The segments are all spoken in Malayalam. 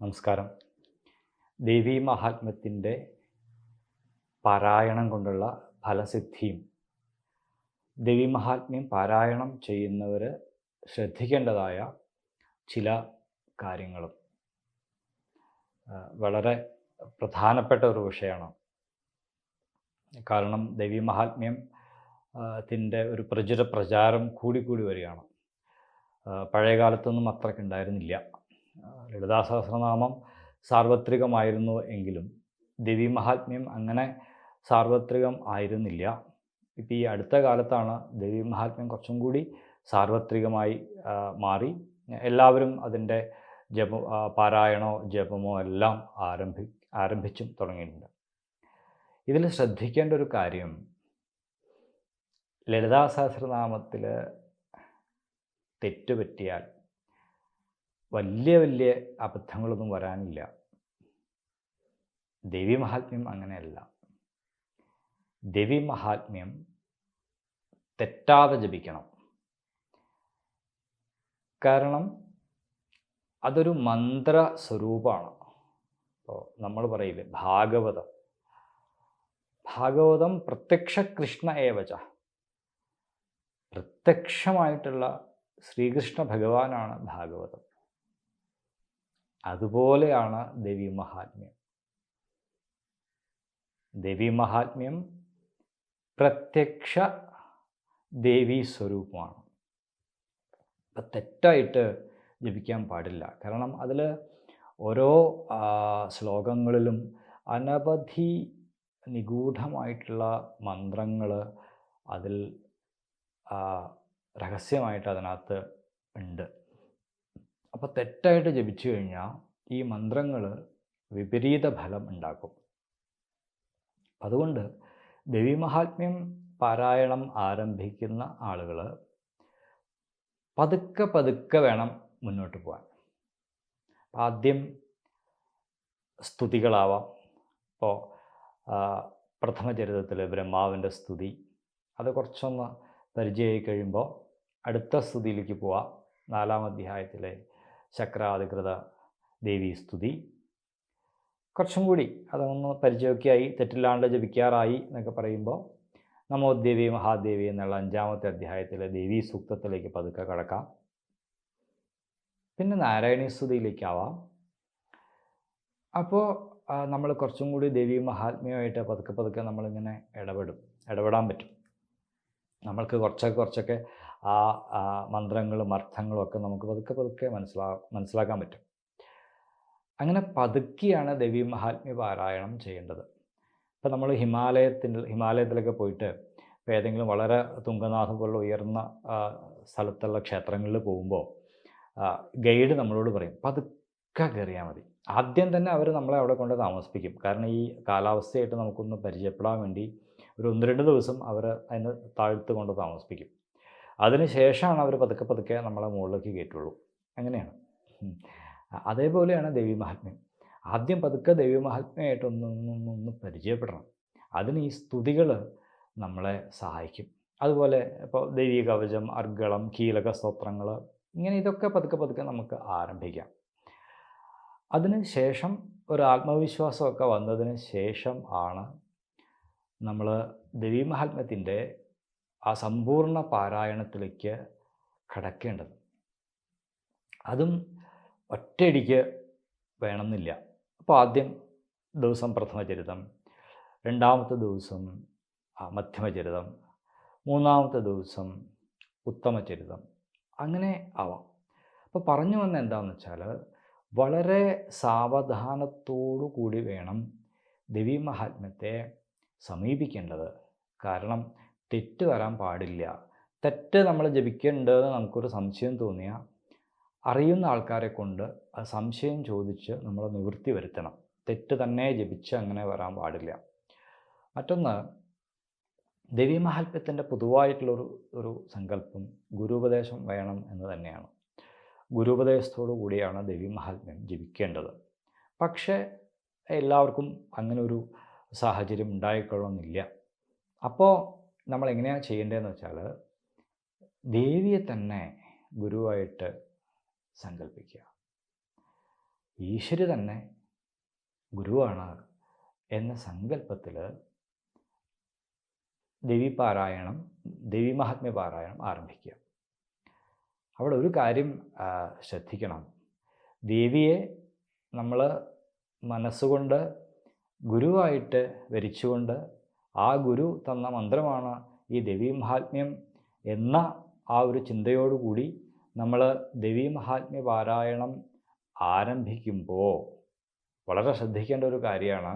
നമസ്കാരം. ദേവീ മഹാത്മ്യത്തിന്റെ പാരായണം കൊണ്ടുള്ള ഫലസിദ്ധിയും ദേവീ മഹാത്മ്യം പാരായണം ചെയ്യുന്നവർ ശ്രദ്ധിക്കേണ്ടതായ ചില കാര്യങ്ങളും. വളരെ പ്രധാനപ്പെട്ട ഒരു വിഷയമാണ്. കാരണം ദേവീ മഹാത്മ്യം ത്തിന്റെ ഒരു പ്രചുര പ്രചാരം കൂടിക്കൂടി വരികയാണ്. പഴയ കാലത്തൊന്നും അത്രയ്ക്ക് ഉണ്ടായിരുന്നില്ല. ലളിതാ സഹസ്രനാമം സാർവത്രികമായിരുന്നു എങ്കിലും ദേവി മഹാത്മ്യം അങ്ങനെ സാർവത്രികം ആയിരുന്നില്ല. ഇപ്പം ഈ അടുത്ത കാലത്താണ് ദേവി മഹാത്മ്യം കുറച്ചും കൂടി സാർവത്രികമായി മാറി. എല്ലാവരും അതിന്റെ ജപ പാരായണോ ജപമോ എല്ലാം ആരംഭി ആരംഭിച്ചും തുടങ്ങിയിട്ടുണ്ട്. ഇതിൽ ശ്രദ്ധിക്കേണ്ട ഒരു കാര്യം ലളിതാ സഹസ്രനാമത്തിൽ തെറ്റുപറ്റിയാൽ വലിയ വലിയ അബദ്ധങ്ങളൊന്നും വരാനില്ല. ദേവി മഹാത്മ്യം അങ്ങനെയല്ല. ദേവി മഹാത്മ്യം തെറ്റാതെ ജപിക്കണം. കാരണം അതൊരു മന്ത്ര സ്വരൂപമാണ്. ഇപ്പോൾ നമ്മൾ പറയില്ലേ ഭാഗവതം. ഭാഗവതം പ്രത്യക്ഷ കൃഷ്ണ ഏവച. പ്രത്യക്ഷമായിട്ടുള്ള ശ്രീകൃഷ്ണ ഭഗവാനാണ് ഭാഗവതം. അതുപോലെയാണ് ദേവി മഹാത്മ്യം. ദേവി മഹാത്മ്യം പ്രത്യക്ഷ ദേവി സ്വരൂപമാണ്. അപ്പം തെറ്റായിട്ട് ജപിക്കാൻ പാടില്ല. കാരണം അതിൽ ഓരോ ശ്ലോകങ്ങളിലും അനവധി നിഗൂഢമായിട്ടുള്ള മന്ത്രങ്ങൾ അതിൽ രഹസ്യമായിട്ട് അതിനകത്ത് ഉണ്ട്. അപ്പോൾ തെറ്റായിട്ട് ജപിച്ചു കഴിഞ്ഞാൽ ഈ മന്ത്രങ്ങൾ വിപരീത ഫലം ഉണ്ടാക്കും. അതുകൊണ്ട് ദേവി മഹാത്മ്യം പാരായണം ആരംഭിക്കുന്ന ആളുകൾ പതുക്കെ പതുക്കെ വേണം മുന്നോട്ട് പോകാൻ ആദ്യം സ്തുതികളാവാം. ഇപ്പോൾ പ്രഥമചരിതത്തിൽ ബ്രഹ്മാവിന്റെ സ്തുതി. അത് കുറച്ചൊന്ന് പരിചയമായി കഴിയുമ്പോൾ അടുത്ത സ്തുതിയിലേക്ക് പോവാം. നാലാം അധ്യായത്തിലെ ശക്രാധികൃത ദേവീസ്തുതി കുറച്ചും കൂടി അതൊന്ന് പരിചയമൊക്കെയായി തെറ്റില്ലാണ്ട് ജപിക്കാറായി എന്നൊക്കെ പറയുമ്പോൾ നമോ ദേവി മഹാദേവി എന്നുള്ള അഞ്ചാമത്തെ അധ്യായത്തിലെ ദേവീ സൂക്തത്തിലേക്ക് പതുക്കെ കടക്കാം. പിന്നെ നാരായണീസ്തുതിയിലേക്കാവാം അപ്പോൾ നമ്മൾ കുറച്ചും കൂടി ദേവി മഹാത്മ്യമായിട്ട് പതുക്കെ പതുക്കെ നമ്മളിങ്ങനെ ഇടപെടും. ഇടപെടാൻ പറ്റും. നമ്മൾക്ക് കുറച്ചൊക്കെ കുറച്ചൊക്കെ ആ മന്ത്രങ്ങളും അർത്ഥങ്ങളും ഒക്കെ നമുക്ക് പതുക്കെ പതുക്കെ മനസ്സിലാ മനസ്സിലാക്കാൻ പറ്റും. അങ്ങനെ പതുക്കിയാണ് ദേവി മഹാത്മ്യ പാരായണം ചെയ്യേണ്ടത്. ഇപ്പം നമ്മൾ ഹിമാലയത്തിന്റെ ഹിമാലയത്തിലൊക്കെ പോയിട്ട് ഇപ്പോൾ ഏതെങ്കിലും വളരെ തുങ്കനാഥം പോലുള്ള ഉയർന്ന സ്ഥലത്തുള്ള ക്ഷേത്രങ്ങളിൽ പോകുമ്പോൾ ഗൈഡ് നമ്മളോട് പറയും പതുക്കെ കയറിയാൽ മതി. ആദ്യം തന്നെ അവർ നമ്മളെ അവിടെ കൊണ്ട് താമസിപ്പിക്കും. കാരണം ഈ കാലാവസ്ഥയായിട്ട് നമുക്കൊന്ന് പരിചയപ്പെടാൻ വേണ്ടി ഒരു ഒന്ന് രണ്ട് ദിവസം അവർ അതിന് താഴ്ത്ത് കൊണ്ട് താമസിപ്പിക്കും. അതിന് ശേഷമാണ് അവർ പതുക്കെ പതുക്കെ നമ്മളെ മുകളിലേക്ക് കയറ്റുള്ളൂ. അങ്ങനെയാണ്. അതേപോലെയാണ് ദേവി മഹാത്മ്യം. ആദ്യം പതുക്കെ ദേവി മഹാത്മ്യമായിട്ടൊന്നൊന്നൊന്നൊന്ന് പരിചയപ്പെടണം. അതിന് ഈ സ്തുതികൾ നമ്മളെ സഹായിക്കും. അതുപോലെ ഇപ്പോൾ ദൈവീ കവചം അർഗളം കീലക സ്തോത്രങ്ങൾ ഇങ്ങനെ ഇതൊക്കെ പതുക്കെ പതുക്കെ നമുക്ക് ആരംഭിക്കാം. അതിന് ശേഷം ഒരു ആത്മവിശ്വാസമൊക്കെ വന്നതിന് ശേഷം ആണ് നമ്മൾ ദേവീ മഹാത്മ്യത്തിന്റെ ആ സമ്പൂർണ പാരായണത്തിലേക്ക് കടക്കേണ്ടത്. അതും ഒറ്റയടിക്ക് വേണമെന്നില്ല. അപ്പോൾ ആദ്യം ദിവസം പ്രഥമചരിതം രണ്ടാമത്തെ ദിവസം മധ്യമചരിതം മൂന്നാമത്തെ ദിവസം ഉത്തമചരിതം അങ്ങനെ ആവാം. അപ്പോൾ പറഞ്ഞു വന്ന എന്താണെന്ന് വെച്ചാൽ വളരെ സാവധാനത്തോടു കൂടി വേണം ദേവീ മഹാത്മ്യത്തെ സമീപിക്കേണ്ടത്. കാരണം തെറ്റ് വരാൻ പാടില്ല. തെറ്റ് നമ്മൾ ജപിക്കേണ്ടതെന്ന് നമുക്കൊരു സംശയം തോന്നിയാൽ അറിയുന്ന ആൾക്കാരെ കൊണ്ട് ആ സംശയം ചോദിച്ച് നമ്മൾ നിവൃത്തി വരുത്തണം. തെറ്റ് തന്നെ ജപിച്ച് അങ്ങനെ വരാൻ പാടില്ല. മറ്റൊന്ന് ദേവീമഹാത്മ്യത്തിന്റെ പൊതുവായിട്ടുള്ളൊരു ഒരു സങ്കല്പം ഗുരുപദേശം വേണം എന്ന് തന്നെയാണ്. ഗുരുപദേശത്തോടു കൂടിയാണ് ദേവി മഹാത്മ്യം ജപിക്കേണ്ടത്. പക്ഷേ എല്ലാവർക്കും അങ്ങനെ ഒരു സാഹചര്യം ഉണ്ടായിക്കൊള്ളണമെന്നില്ല. അപ്പോൾ നമ്മൾ എങ്ങനെയാണ് ചെയ്യേണ്ടതെന്ന് വെച്ചാൽ ദേവിയെ തന്നെ ഗുരുവായിട്ട് സങ്കല്പിക്കുക ഈശ്വരി തന്നെ ഗുരുവാണ് എന്ന സങ്കല്പത്തിൽ ദേവി മഹത്മ്യ പാരായണം ആരംഭിക്കുക. അവിടെ ഒരു കാര്യം ശ്രദ്ധിക്കണം. ദേവിയെ നമ്മൾ മനസ്സുകൊണ്ട് ഗുരുവായിട്ട് വരിച്ചുകൊണ്ട് ആ ഗുരു തന്ന മന്ത്രമാണ് ഈ ദേവീ മഹാത്മ്യം എന്ന ആ ഒരു ചിന്തയോടുകൂടി നമ്മൾ ദേവീ മഹാത്മ്യ പാരായണം ആരംഭിക്കുമ്പോൾ വളരെ ശ്രദ്ധിക്കേണ്ട ഒരു കാര്യമാണ്.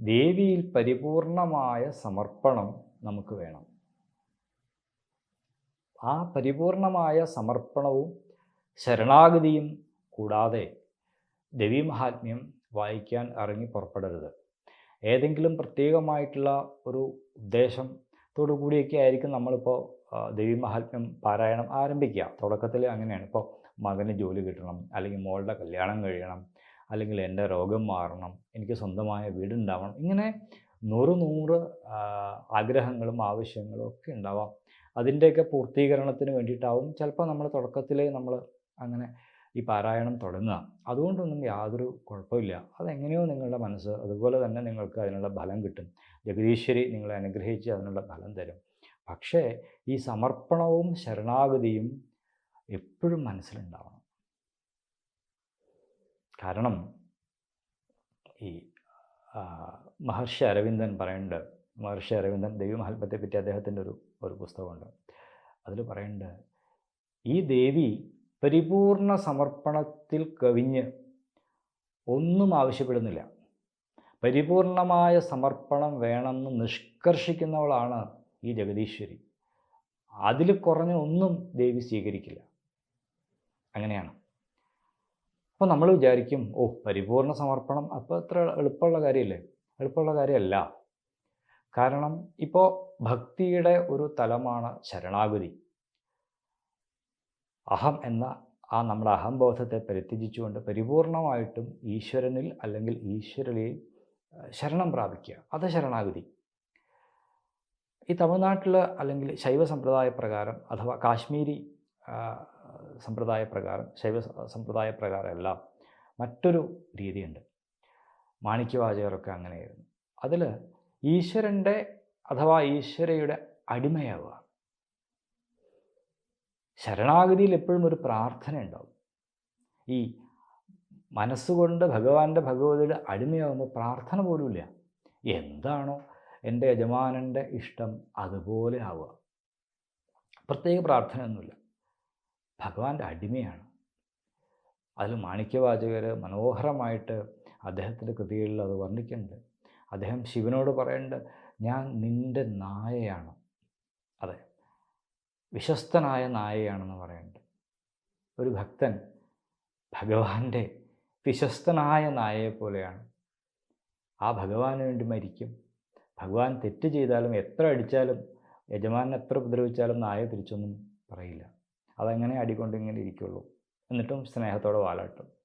ദേവിയിൽ പരിപൂർണമായ സമർപ്പണം നമുക്ക് വേണം. ആ പരിപൂർണമായ സമർപ്പണവും ശരണാഗതിയും കൂടാതെ ദേവീ മഹാത്മ്യം വായിക്കാൻ ഇറങ്ങി പുറപ്പെടരുത്. ഏതെങ്കിലും പ്രത്യേകമായിട്ടുള്ള ഒരു ഉദ്ദേശം കൂടിയൊക്കെ ആയിരിക്കും നമ്മളിപ്പോൾ ദേവീമഹാത്മ്യം ദേവീ മഹാത്മ്യം പാരായണം ആരംഭിക്കുക തുടക്കത്തിൽ അങ്ങനെയാണ്. ഇപ്പോൾ മകന് ജോലി കിട്ടണം അല്ലെങ്കിൽ മോളുടെ കല്യാണം കഴിയണം അല്ലെങ്കിൽ എന്റെ രോഗം മാറണം എനിക്ക് സ്വന്തമായ വീടുണ്ടാവണം ഇങ്ങനെ നൂറ് നൂറ് ആഗ്രഹങ്ങളും ആവശ്യങ്ങളും ഒക്കെ ഉണ്ടാവാം. അതിന്റെയൊക്കെ പൂർത്തീകരണത്തിന് വേണ്ടിയിട്ടാവും. ചിലപ്പോൾ നമ്മൾ തുടക്കത്തിലേ നമ്മൾ അങ്ങനെ ഈ പാരായണം തുടങ്ങുക. അതുകൊണ്ടൊന്നും യാതൊരു കുഴപ്പമില്ല. അതെങ്ങനെയോ നിങ്ങളുടെ മനസ്സ് അതുപോലെ തന്നെ നിങ്ങൾക്ക് അതിനുള്ള ഫലം കിട്ടും. ജഗദീശ്വരി നിങ്ങളെ അനുഗ്രഹിച്ച് അതിനുള്ള ഫലം തരും. പക്ഷേ ഈ സമർപ്പണവും ശരണാഗതിയും എപ്പോഴും മനസ്സിലുണ്ടാവണം. കാരണം ഈ മഹർഷി അരവിന്ദൻ പറയുന്നുണ്ട്. മഹർഷി അരവിന്ദൻ പറ്റി അദ്ദേഹത്തിന്റെ ഒരു ഒരു പുസ്തകമുണ്ട്. അതിൽ പറയുന്നുണ്ട് ഈ ദേവി പരിപൂർണ സമർപ്പണത്തിൽ കവിഞ്ഞ് ഒന്നും ആവശ്യപ്പെടുന്നില്ല. പരിപൂർണമായ സമർപ്പണം വേണമെന്ന് നിഷ്കർഷിക്കുന്നവളാണ് ഈ ജഗദീശ്വരി. അതിൽ കുറഞ്ഞ ഒന്നും ദേവി സ്വീകരിക്കില്ല. അങ്ങനെയാണ്. അപ്പോൾ നമ്മൾ വിചാരിക്കും ഓ പരിപൂർണ സമർപ്പണം അപ്പോൾ അത്ര എളുപ്പമുള്ള കാര്യമല്ലേ? എളുപ്പമുള്ള കാര്യമല്ല. കാരണം ഇപ്പോൾ ഭക്തിയുടെ ഒരു തലമാണ് ശരണാഗതി. അഹം എന്ന ആ നമ്മുടെ അഹംബോധത്തെ പരിത്യജിച്ചുകൊണ്ട് പരിപൂർണമായിട്ടും ഈശ്വരനിൽ അല്ലെങ്കിൽ ഈശ്വരനിൽ ശരണം പ്രാപിക്കുക. അത് ശരണാഗതി. ഈ തമിഴ്നാട്ടിൽ അല്ലെങ്കിൽ ശൈവ സമ്പ്രദായ പ്രകാരം അഥവാ കാശ്മീരി സമ്പ്രദായ പ്രകാരം ശൈവ സമ്പ്രദായ പ്രകാരം എല്ലാം മറ്റൊരു രീതിയുണ്ട്. മാണിക്യവാചകരൊക്കെ അങ്ങനെയായിരുന്നു. അതിൽ ഈശ്വരന്റെ അഥവാ ഈശ്വരയുടെ അടിമയാവുക. ശരണാഗതിയിൽ എപ്പോഴും ഒരു പ്രാർത്ഥന ഉണ്ടാവും. ഈ മനസ്സുകൊണ്ട് ഭഗവാന്റെ ഭഗവതിയുടെ അടിമയാകുമ്പോൾ പ്രാർത്ഥന പോലുമില്ല എന്താണോ എന്റെ യജമാനന്റെ ഇഷ്ടം അതുപോലെ ആവുക. പ്രത്യേക പ്രാർത്ഥനയൊന്നുമില്ല. ഭഗവാന്റെ അടിമയാണ്. അതിൽ മാണിക്യവാചകർ മനോഹരമായിട്ട് അദ്ദേഹത്തിന്റെ കൃതികളിൽ അത് വർണിക്കുന്നുണ്ട്. അദ്ദേഹം ശിവനോട് പറയേണ്ടത് ഞാൻ നിന്റെ നായയാണ്. വിശ്വസ്തനായ നായയാണെന്ന് പറയുന്നുണ്ട് ഒരു ഭക്തൻ ഭഗവാന്റെ വിശ്വസ്തനായ നായയെ പോലെയാണ്. ആ ഭഗവാന് വേണ്ടി മരിക്കും. ഭഗവാൻ തെറ്റ് ചെയ്താലും എത്ര അടിച്ചാലും യജമാനെ എത്ര ഉപദ്രവിച്ചാലും നായ തിരിച്ചൊന്നും പറയില്ല. അതങ്ങനെ അടികൊണ്ട് ഇങ്ങനെ ഇരിക്കുള്ളൂ. എന്നിട്ടും സ്നേഹത്തോടെ വാലാട്ടും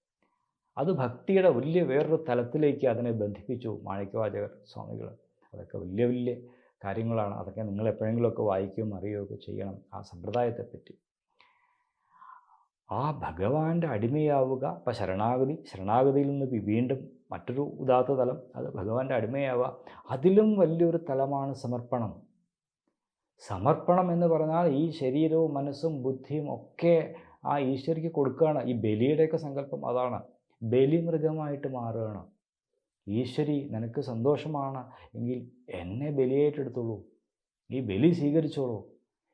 അത് ഭക്തിയുടെ വലിയ വേറൊരു തലത്തിലേക്ക് അതിനെ ബന്ധിപ്പിച്ചു മാണിക്യവാചകർ സ്വാമികൾ അതൊക്കെ വലിയ വലിയ കാര്യങ്ങളാണ്. അതൊക്കെ നിങ്ങൾ എപ്പോഴെങ്കിലുമൊക്കെ വായിക്കുകയും അറിയുകയൊക്കെ ചെയ്യണം. ആ സമ്പ്രദായത്തെപ്പറ്റി. ആ ഭഗവാന്റെ അടിമയാവുക ഇപ്പം ശരണാഗതി ശരണാഗതിയിൽ നിന്ന് വീണ്ടും മറ്റൊരു ഉദാത്ത തലം അത് ഭഗവാന്റെ അടിമയാവുക അതിലും വലിയൊരു തലമാണ് സമർപ്പണം. സമർപ്പണം എന്ന് പറഞ്ഞാൽ ഈ ശരീരവും മനസ്സും ബുദ്ധിയും ഒക്കെ ആ ഈശ്വരിക്ക് കൊടുക്കുകയാണ്. ഈ ബലിയുടെയൊക്കെ സങ്കല്പം അതാണ്. ബലി മൃഗമായിട്ട് മാറുകയാണ്. ഈശ്വരി നിനക്ക് സന്തോഷമാണ് എങ്കിൽ എന്നെ ബലിയായിട്ടെടുത്തോളൂ ഈ ബലി സ്വീകരിച്ചോളൂ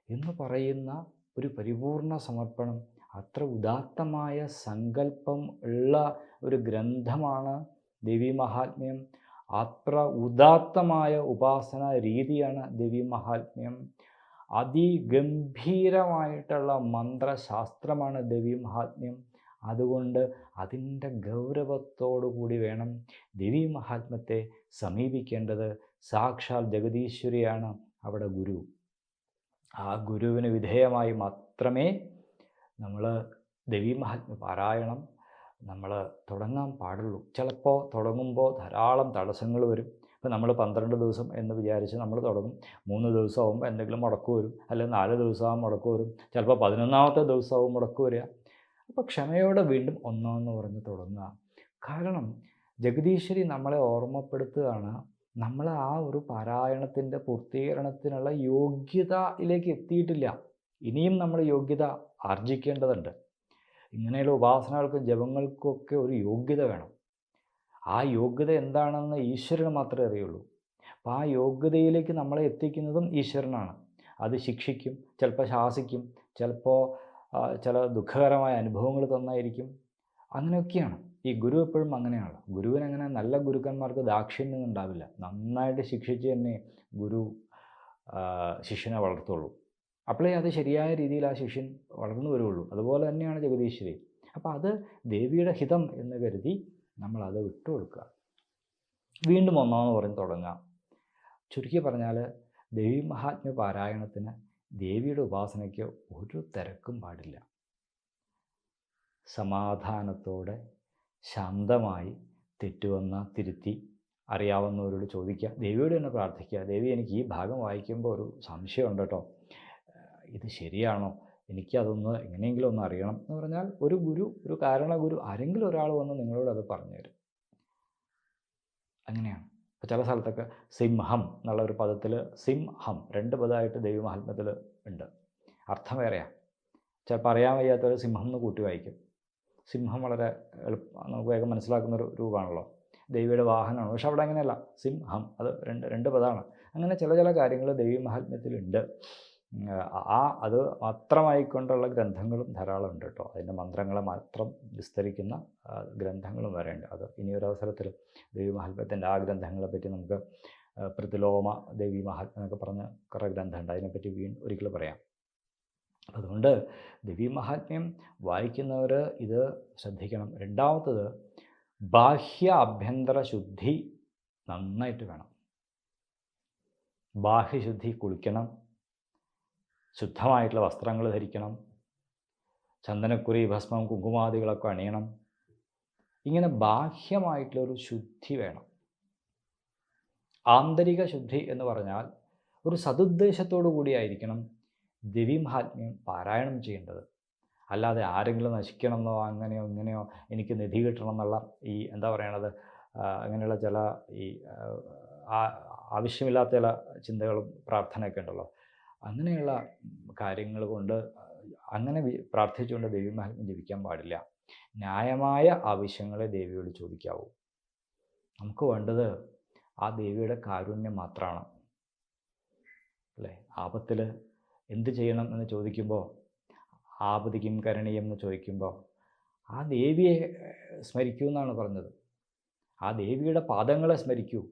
എന്ന് പറയുന്ന ഒരു പരിപൂർണ സമർപ്പണം അത്ര ഉദാത്തമായ സങ്കല്പം ഉള്ള ഒരു ഗ്രന്ഥമാണ് ദേവി മഹാത്മ്യം അത്ര ഉദാത്തമായ ഉപാസന രീതിയാണ് ദേവി മഹാത്മ്യം അതിഗംഭീരമായിട്ടുള്ള മന്ത്രശാസ്ത്രമാണ് ദേവി മഹാത്മ്യം അതുകൊണ്ട് അതിന്റെ കൂടി വേണം ദേവി മഹാത്മത്തെ സമീപിക്കേണ്ടത്. സാക്ഷാൽ ജഗദീശ്വരിയാണ് അവിടെ ഗുരു. ആ ഗുരുവിന് വിധേയമായി മാത്രമേ നമ്മൾ ദേവി മഹാത്മ പാരായണം നമ്മൾ തുടങ്ങാൻ പാടുള്ളൂ. ചിലപ്പോൾ തുടങ്ങുമ്പോൾ ധാരാളം തടസ്സങ്ങൾ വരും. ഇപ്പോൾ നമ്മൾ പന്ത്രണ്ട് ദിവസം എന്ന് വിചാരിച്ച് നമ്മൾ തുടങ്ങും. മൂന്ന് ദിവസമാകുമ്പോൾ എന്തെങ്കിലും മുടക്കു വരും. അല്ലെങ്കിൽ നാല് ദിവസമാകുമ്പോൾ മുടക്കു വരും. ചിലപ്പോൾ പതിനൊന്നാമത്തെ ദിവസമാകുമ്പോൾ മുടക്കു വരിക. അപ്പോൾ ക്ഷമയോടെ വീണ്ടും ഒന്നാന്ന് പറഞ്ഞ് തുടങ്ങുക. കാരണം ജഗദീശ്വരി നമ്മളെ ഓർമ്മപ്പെടുത്തുകയാണ്. നമ്മൾ ആ ഒരു പാരായണത്തിന്റെ പൂർത്തീകരണത്തിനുള്ള യോഗ്യതയിലേക്ക് എത്തിയിട്ടില്ല. ഇനിയും നമ്മൾ യോഗ്യത ആർജിക്കേണ്ടതുണ്ട്. ഇങ്ങനെയുള്ള ഉപാസനകൾക്കും ജപങ്ങൾക്കൊക്കെ ഒരു യോഗ്യത വേണം. ആ യോഗ്യത എന്താണെന്ന് ഈശ്വരന് മാത്രമേ അറിയുള്ളൂ. അപ്പോൾ ആ യോഗ്യതയിലേക്ക് നമ്മളെ എത്തിക്കുന്നതും ഈശ്വരനാണ്. അത് ശിക്ഷിക്കും ചിലപ്പോൾ ശാസിക്കും ചിലപ്പോൾ ചില ദുഃഖകരമായ അനുഭവങ്ങൾ തന്നായിരിക്കും. അങ്ങനെയൊക്കെയാണ്. ഈ ഗുരു എപ്പോഴും അങ്ങനെയാണ്. ഗുരുവിന് അങ്ങനെ നല്ല ഗുരുക്കന്മാർക്ക് ദാക്ഷിണ്യം ഉണ്ടാവില്ല. നന്നായിട്ട് ശിക്ഷിച്ച് തന്നെ ഗുരു ശിഷ്യനെ വളർത്തുള്ളൂ. അപ്പോഴേ അത് ശരിയായ രീതിയിൽ ആ ശിഷ്യൻ വളർന്നു വരുള്ളൂ. അതുപോലെ തന്നെയാണ് ജഗദീശ്വരി. അപ്പോൾ അത് ദേവിയുടെ ഹിതം എന്ന് കരുതി നമ്മൾ അത് വിട്ടുകൊടുക്കുക വീണ്ടും ഒന്നാമെന്ന് പറഞ്ഞ് തുടങ്ങാം. ചുരുക്കി പറഞ്ഞാൽ ദേവി മഹാത്മ്യ പാരായണത്തിന് ദേവിയുടെ ഉപാസനയ്ക്ക് ഒരു തിരക്കും പാടില്ല. സമാധാനത്തോടെ ശാന്തമായി തെറ്റുവന്ന തിരുത്തി അറിയാവുന്നവരോട് ചോദിക്കുക. ദേവിയോട് തന്നെ പ്രാർത്ഥിക്കുക. ദേവി എനിക്ക് ഈ ഭാഗം വായിക്കുമ്പോൾ ഒരു സംശയമുണ്ട് കേട്ടോ. ഇത് ശരിയാണോ? എനിക്കതൊന്ന് എങ്ങനെയെങ്കിലും ഒന്ന് അറിയണം എന്ന് പറഞ്ഞാൽ ഒരു ഗുരു ഒരു കാരണ ഗുരു ആരെങ്കിലും ഒരാൾ വന്ന് നിങ്ങളോട് അത് പറഞ്ഞു തരും അങ്ങനെയാണ്. ചില സ്ഥലത്തൊക്കെ സിംഹം എന്നുള്ള ഒരു പദത്തിൽ സിംഹം രണ്ട് പദമായിട്ട് ദേവി മഹാത്മ്യത്തിൽ ഉണ്ട്. അർത്ഥം വേറെയാണ് ചിലപ്പോൾ അറിയാൻ വയ്യാത്തവർ സിംഹം എന്ന് കൂട്ടി വായിക്കും. സിംഹം വളരെ എളുപ്പം നമുക്ക് വേഗം മനസ്സിലാക്കുന്ന ഒരു രൂപമാണല്ലോ. ദേവിയുടെ വാഹനമാണ്. പക്ഷെ അവിടെ അങ്ങനെയല്ല. സിംഹം അത് രണ്ട് രണ്ട് പദമാണ് അങ്ങനെ ചില ചില കാര്യങ്ങൾ ദേവി മഹാത്മ്യത്തിലുണ്ട് ആ അത് മാത്രമായിക്കൊണ്ടുള്ള ഗ്രന്ഥങ്ങളും ധാരാളം ഉണ്ട് കേട്ടോ. അതിന്റെ മന്ത്രങ്ങളെ മാത്രം വിസ്തരിക്കുന്ന ഗ്രന്ഥങ്ങളും വരെ ഉണ്ട്. അത് ഇനിയൊരവസരത്തിൽ ദേവി മഹാത്മ്യത്തിന്റെ ആ ഗ്രന്ഥങ്ങളെ പറ്റി നമുക്ക് പ്രതിലോമ ദേവി മഹാത്മ്യം എന്നൊക്കെ പറഞ്ഞ കുറേ ഗ്രന്ഥമുണ്ട്. അതിനെപ്പറ്റി വീ ഒരിക്കൽ പറയാം. അതുകൊണ്ട് ദേവി മഹാത്മ്യം വായിക്കുന്നവർ ഇത് ശ്രദ്ധിക്കണം. രണ്ടാമത്തത് ബാഹ്യ ആഭ്യന്തര ശുദ്ധി നന്നായിട്ട് വേണം. ബാഹ്യശുദ്ധി കുളിക്കണം. ശുദ്ധമായിട്ടുള്ള വസ്ത്രങ്ങൾ ധരിക്കണം. ചന്ദനക്കുറി ഭസ്മം കുങ്കുമാദികളൊക്കെ അണിയണം. ഇങ്ങനെ ബാഹ്യമായിട്ടുള്ളൊരു ശുദ്ധി വേണം. ആന്തരിക ശുദ്ധി എന്ന് പറഞ്ഞാൽ ഒരു സതുദ്ദേശത്തോടു കൂടിയായിരിക്കണം ദിവ്യമഹാത്മ്യം പാരായണം ചെയ്യേണ്ടത്. അല്ലാതെ ആരെങ്കിലും നശിക്കണമെന്നോ അങ്ങനെയോ ഇങ്ങനെയോ എനിക്ക് നിധി കിട്ടണം എന്നുള്ള ഈ എന്താ പറയണത് അങ്ങനെയുള്ള ചില ഈ ആവശ്യമില്ലാത്ത ചില ചിന്തകളും പ്രാർത്ഥനയൊക്കെ ഉണ്ടല്ലോ. അങ്ങനെയുള്ള കാര്യങ്ങൾ കൊണ്ട് അങ്ങനെ പ്രാർത്ഥിച്ചുകൊണ്ട് ദേവിമഹാത്മ്യം ജപിക്കാൻ പാടില്ല. ന്യായമായ ആവശ്യങ്ങളെ ദേവിയോട് ചോദിക്കാവൂ. നമുക്ക് വേണ്ടത് ആ ദേവിയുടെ കാരുണ്യം മാത്രമാണ് അല്ലേ? ആപത്തിൽ എന്ത് ചെയ്യണം എന്ന് ചോദിക്കുമ്പോൾ ആപതിക്കും കരണീയം എന്ന് ചോദിക്കുമ്പോൾ ആ ദേവിയെ സ്മരിക്കൂ എന്നാണ് പറഞ്ഞത്. ആ ദേവിയുടെ പാദങ്ങളെ സ്മരിക്കൂ.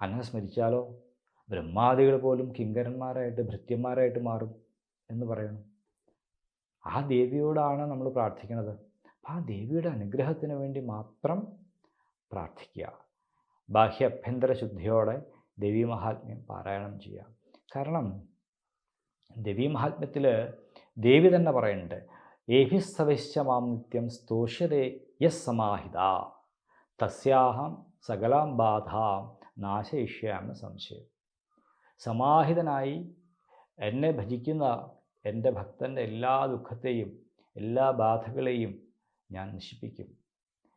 അങ്ങനെ സ്മരിച്ചാലോ? ബ്രഹ്മാദികൾ പോലും കിങ്കരന്മാരായിട്ട് ഭൃത്യന്മാരായിട്ട് മാറും എന്ന് പറയുന്നു ആ ദേവിയോടാണ് നമ്മൾ പ്രാർത്ഥിക്കുന്നത്. ആ ദേവിയുടെ അനുഗ്രഹത്തിന് വേണ്ടി മാത്രം പ്രാർത്ഥിക്കുക. ബാഹ്യ അഭ്യന്തര ശുദ്ധിയോടെ ദേവി മഹാത്മ്യം പാരായണം ചെയ്യുക. കാരണം ദേവി മഹാത്മ്യത്തിൽ ദേവി തന്നെ പറയുന്നുണ്ട് ഏഭിസ്തവശ്ച മാം നിത്യം സ്തോഷ്യതേ യസ് സമാഹിത തസ്യാഹം സകലാം ബാധാം നാശയിഷ്യാമെന്ന് സംശയം. സമാഹിതനായി എന്നെ ഭജിക്കുന്ന എന്റെ ഭക്തന്റെ എല്ലാ ദുഃഖത്തെയും എല്ലാ ബാധകളെയും ഞാൻ നശിപ്പിക്കും.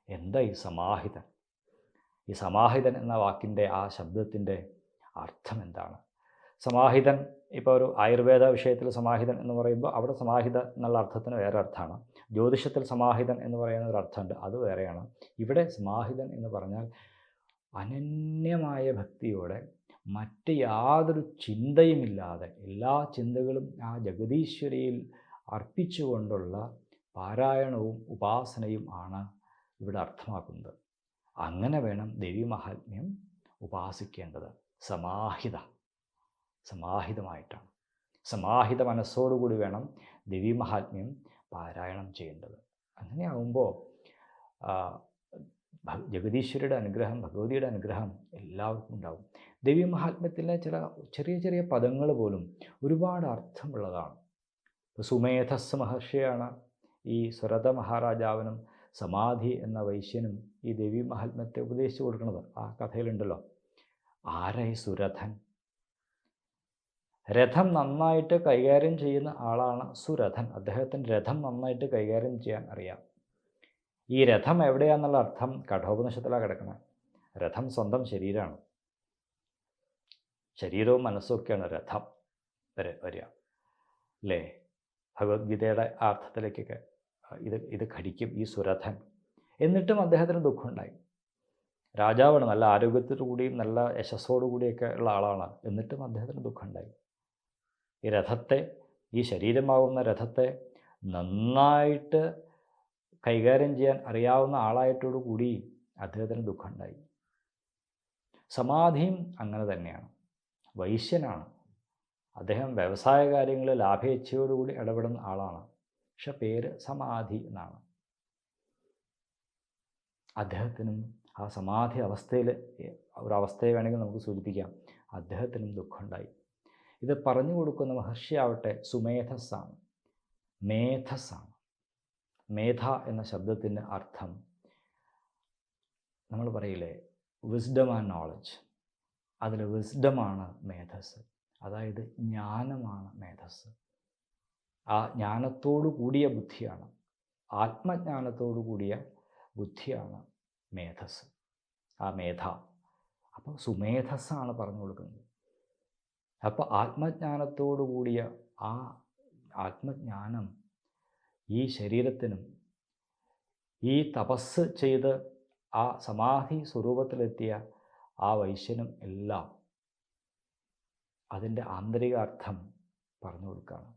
എന്താ ഈ സമാഹിതൻ? ഈ സമാഹിതൻ എന്ന വാക്കിന്റെ ആ ശബ്ദത്തിന്റെ അർത്ഥം എന്താണ്? സമാഹിതൻ ഇപ്പോൾ ഒരു ആയുർവേദ വിഷയത്തിൽ സമാഹിതൻ എന്ന് പറയുമ്പോൾ അവിടെ സമാഹിത എന്നുള്ള അർത്ഥത്തിന് വേറെ അർത്ഥമാണ്. ജ്യോതിഷത്തിൽ സമാഹിതൻ എന്ന് പറയുന്ന ഒരു അർത്ഥമുണ്ട്. അത് വേറെയാണ്. ഇവിടെ സമാഹിതൻ എന്ന് പറഞ്ഞാൽ അനന്യമായ ഭക്തിയോടെ മറ്റ് യാതൊരു ചിന്തയുമില്ലാതെ എല്ലാ ചിന്തകളും ആ ജഗദീശ്വരയിൽ അർപ്പിച്ചുകൊണ്ടുള്ള പാരായണവും ഉപാസനയും ആണ് ഇവിടെ അർത്ഥമാക്കുന്നത്. അങ്ങനെ വേണം ദേവി മഹാത്മ്യം ഉപാസിക്കേണ്ടത്. സമാഹിത സമാഹിതമായിട്ടാണ്. സമാഹിത മനസ്സോടുകൂടി വേണം ദേവി മഹാത്മ്യം പാരായണം ചെയ്യേണ്ടത്. അങ്ങനെയാവുമ്പോൾ ജഗദീശ്വരിയുടെ അനുഗ്രഹം ഭഗവതിയുടെ അനുഗ്രഹം എല്ലാവർക്കും ഉണ്ടാവും. ദേവി മഹാത്മ്യത്തിലെ ചില ചെറിയ ചെറിയ പദങ്ങൾ പോലും ഒരുപാട് അർത്ഥമുള്ളതാണ്. സുമേധസ് മഹർഷിയാണ് ഈ സ്വരത മഹാരാജാവിനും സമാധി എന്ന വൈശ്യനും ഈ ദേവി മഹാത്മ്യത്തെ ഉപദേശിച്ചു കൊടുക്കുന്നത്. ആ കഥയിലുണ്ടല്ലോ. ആരായി സുരഥൻ? രഥം നന്നായിട്ട് കൈകാര്യം ചെയ്യുന്ന ആളാണ് സുരഥൻ. അദ്ദേഹത്തിന് രഥം നന്നായിട്ട് കൈകാര്യം ചെയ്യാൻ അറിയാം. ഈ രഥം എവിടെയാണെന്നുള്ള അർത്ഥം കഠോപനിഷത്തിലാണ് കിടക്കുന്നത്. രഥം സ്വന്തം ശരീരമാണ്. ശരീരവും മനസ്സും ഒക്കെയാണ് രഥം വരെ വരിക. അല്ലേ? ഭഗവത്ഗീതയുടെ അർത്ഥത്തിലേക്കൊക്കെ ഇത് ഇത് ഘടിക്കും ഈ സുരഥൻ. എന്നിട്ടും അദ്ദേഹത്തിന് ദുഃഖമുണ്ടായി. രാജാവാണ് നല്ല ആരോഗ്യത്തോടുകൂടിയും നല്ല യശസ്സോടുകൂടിയൊക്കെ ഉള്ള ആളാണ്. എന്നിട്ടും അദ്ദേഹത്തിന് ദുഃഖമുണ്ടായി. ഈ രഥത്തെ ഈ ശരീരമാകുന്ന രഥത്തെ നന്നായിട്ട് കൈകാര്യം ചെയ്യാൻ അറിയാവുന്ന ആളായിട്ടോടുകൂടി അദ്ദേഹത്തിന് ദുഃഖമുണ്ടായി. സമാധിയും അങ്ങനെ തന്നെയാണ്. വൈശ്യനാണ്. അദ്ദേഹം വ്യവസായ കാര്യങ്ങളിൽ ലാഭേച്ഛയോടുകൂടി ഇടപെടുന്ന ആളാണ്. പക്ഷെ പേര് സമാധി എന്നാണ്. അദ്ദേഹത്തിനും ആ സമാധി അവസ്ഥയിൽ ഒരു അവസ്ഥയെ വേണമെങ്കിൽ നമുക്ക് സൂചിപ്പിക്കാം. അദ്ദേഹത്തിനും ദുഃഖമുണ്ടായി. ഇത് പറഞ്ഞു കൊടുക്കുന്ന മഹർഷിയാവട്ടെ സുമേധസ്സാണ്. മേധസ്സാണ്. മേധ എന്ന ശബ്ദത്തിന്റെ അർത്ഥം നമ്മൾ പറയില്ലേ? വിസ്ഡം ആൻഡ് നോളജ് അതിൽ വിസ്ഡമാണ് മേധസ് അതായത് ജ്ഞാനമാണ് മേധസ് ആ ജ്ഞാനത്തോടു കൂടിയ ബുദ്ധിയാണ്. ആത്മജ്ഞാനത്തോടു കൂടിയ ബുദ്ധിയാണ് മേധസ് ആ മേധ. അപ്പോൾ സുമേധസ്സാണ് പറഞ്ഞു കൊടുക്കുന്നത്. അപ്പോൾ ആത്മജ്ഞാനത്തോടു കൂടിയ ആ ആത്മജ്ഞാനം ഈ ശരീരത്തിനും ഈ തപസ് ചെയ്ത് ആ സമാധി സ്വരൂപത്തിലെത്തിയ ആ വൈശ്യനും എല്ലാം അതിന്റെ ആന്തരിക അർത്ഥം പറഞ്ഞു കൊടുക്കുകയാണ്.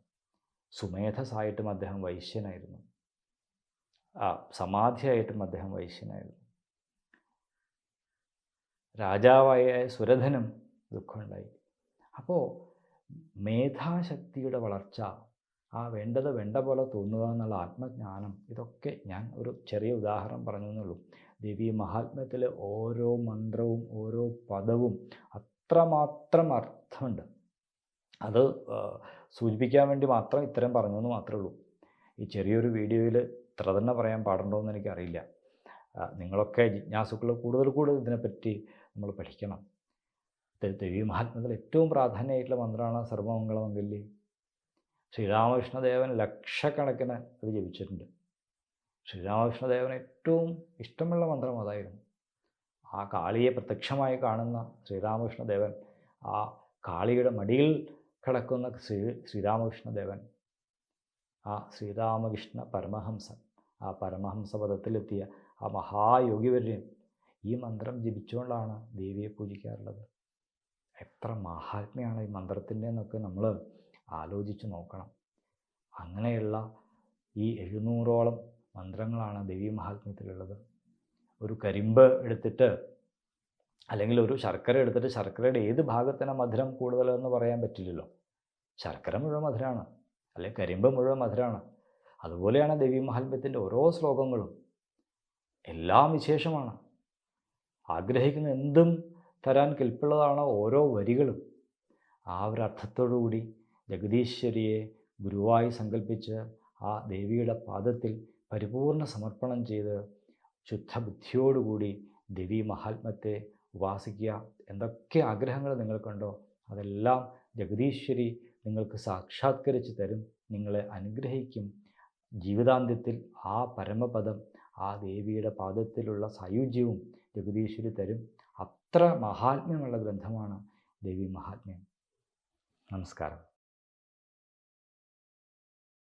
സുമേധസായിട്ടും അദ്ദേഹം വൈശ്യനായിരുന്നു. ആ സമാധിയായിട്ടും അദ്ദേഹം വൈശ്യനായിരുന്നു. രാജാവായ സുരധനും ദുഃഖമുണ്ടായി. അപ്പോൾ മേധാശക്തിയുടെ വളർച്ച ആ വേണ്ടത് വേണ്ട പോലെ തോന്നുക എന്നുള്ള ആത്മജ്ഞാനം ഇതൊക്കെ ഞാൻ ഒരു ചെറിയ ഉദാഹരണം പറഞ്ഞു എന്നുള്ളൂ. ദേവി മഹാത്മ്യത്തിലെ ഓരോ മന്ത്രവും ഓരോ പദവും അത്രമാത്രം അർത്ഥമുണ്ട്. അത് സൂചിപ്പിക്കാൻ വേണ്ടി മാത്രം ഇത്തരം പറഞ്ഞു എന്ന് മാത്രമേ ഉള്ളൂ. ഈ ചെറിയൊരു വീഡിയോയിൽ ഇത്ര തന്നെ പറയാൻ പാടുണ്ടോ എന്ന് എനിക്കറിയില്ല. നിങ്ങളൊക്കെ ജിജ്ഞാസുക്കൾ കൂടുതൽ കൂടുതൽ ഇതിനെപ്പറ്റി നമ്മൾ പഠിക്കണം. ദേവി മഹാത്മ്യത്തിൽ ഏറ്റവും പ്രാധാന്യമായിട്ടുള്ള മന്ത്രമാണ് സർവമംഗളമംഗല്യ. ശ്രീരാമകൃഷ്ണദേവൻ ലക്ഷക്കണക്കിന് അത് ജപിച്ചിട്ടുണ്ട്. ശ്രീരാമകൃഷ്ണദേവന് ഏറ്റവും ഇഷ്ടമുള്ള മന്ത്രം അതായിരുന്നു. ആ കാളിയെ പ്രത്യക്ഷമായി കാണുന്ന ശ്രീരാമകൃഷ്ണദേവൻ ആ കാളിയുടെ മടിയിൽ കിടക്കുന്ന ശ്രീ ശ്രീരാമകൃഷ്ണദേവൻ ആ ശ്രീരാമകൃഷ്ണ പരമഹംസൻ ആ പരമഹംസ പദത്തിലെത്തിയ ആ മഹായോഗിവര്യൻ ഈ മന്ത്രം ജപിച്ചുകൊണ്ടാണ് ദേവിയെ പൂജിക്കാറുള്ളത്. എത്ര മഹാത്മ്യമാണ് ഈ മന്ത്രത്തിന്റെ എന്നൊക്കെ നമ്മൾ ആലോചിച്ച് നോക്കണം. അങ്ങനെയുള്ള ഈ എഴുന്നൂറോളം മന്ത്രങ്ങളാണ് ദേവി മഹാത്മ്യത്തിലുള്ളത്. ഒരു കരിമ്പ് എടുത്തിട്ട് അല്ലെങ്കിൽ ഒരു ശർക്കര എടുത്തിട്ട് ശർക്കരയുടെ ഏത് ഭാഗത്തിന് മധുരം കൂടുതലെന്ന് പറയാൻ പറ്റില്ലല്ലോ. ശർക്കര മുഴുവൻ മധുരമാണ് അല്ലെങ്കിൽ കരിമ്പ് മുഴുവൻ മധുരമാണ് അതുപോലെയാണ് ദേവി മഹാത്മ്യത്തിന്റെ ഓരോ ശ്ലോകങ്ങളും. എല്ലാം വിശേഷമാണ്. ആഗ്രഹിക്കുന്ന എന്തും തരാൻ കെൽപ്പുള്ളതാണ് ഓരോ വരികളും. ആ ഒരു അർത്ഥത്തോടുകൂടി ജഗദീശ്വരിയെ ഗുരുവായി സങ്കല്പിച്ച് ആ ദേവിയുടെ പാദത്തിൽ പരിപൂർണ സമർപ്പണം ചെയ്ത് ശുദ്ധബുദ്ധിയോടുകൂടി ദേവി മഹാത്മത്തെ ഉപാസിക്കുക. എന്തൊക്കെ ആഗ്രഹങ്ങൾ നിങ്ങൾക്കുണ്ടോ അതെല്ലാം ജഗദീശ്വരി നിങ്ങൾക്ക് സാക്ഷാത്കരിച്ച് തരും. നിങ്ങളെ അനുഗ്രഹിക്കും. ജീവിതാന്ത്യത്തിൽ ആ പരമപദം ആ ദേവിയുടെ പാദത്തിലുള്ള സായുജ്യവും ജഗദീശ്വരി തരും. അത്ര മഹാത്മ്യമുള്ള ഗ്രന്ഥമാണ് ദേവി മഹാത്മ്യം. നമസ്കാരം.